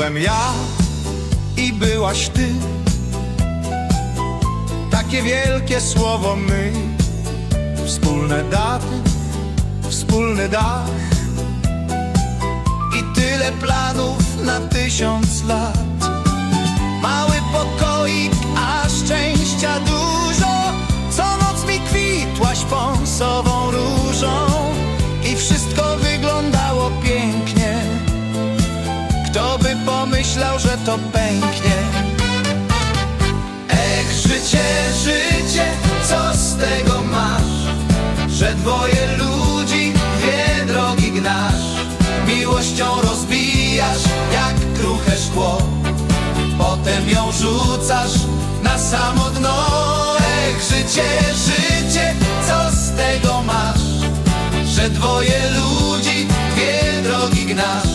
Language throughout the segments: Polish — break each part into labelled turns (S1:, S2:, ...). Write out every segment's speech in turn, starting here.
S1: Byłem ja i byłaś ty. Takie wielkie słowo my. Wspólne daty, wspólny dach. I tyle planów na tysiąc lat. Mały pokoik, a szczęścia dużo. Co noc mi kwitłaś pąsową różą. I wszystko to pęknie. Ech, życie, życie, co z tego masz? Że dwoje ludzi, dwie drogi gnasz. Miłością rozbijasz jak kruche szkło. Potem ją rzucasz na samo dno. Ech, życie, życie, co z tego masz? Że dwoje ludzi, dwie drogi gnasz.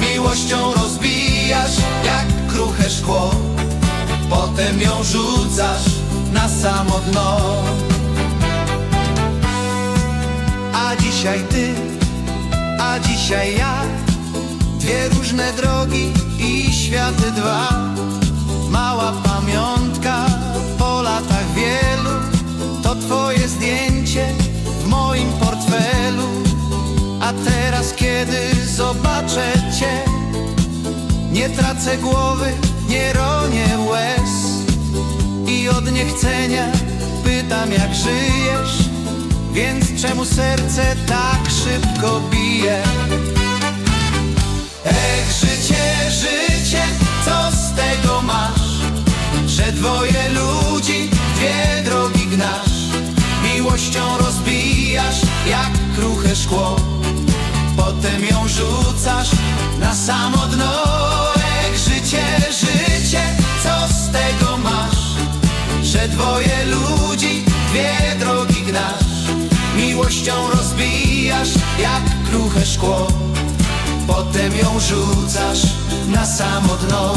S1: Miłością rozbijasz jak kruche szkło. Potem ją rzucasz na samo dno. A dzisiaj ty, a dzisiaj ja. Dwie różne drogi i światy dwa. Mała pamiątka po latach wielu. To twoje zdjęcie w moim portfelu. A teraz kiedy zobaczę cię Nie tracę głowy, nie ronię łez. I od niechcenia pytam jak żyjesz? Więc czemu serce tak szybko bije? Ech, życie, życie, co z tego masz? Że dwoje ludzi, dwie drogi gnasz. Miłością rozbijasz jak kruche szkło. Potem ją rzucasz na samo dno dwoje ludzi, dwie drogi gnasz. Miłością rozbijasz jak kruche szkło. Potem ją rzucasz na samo dno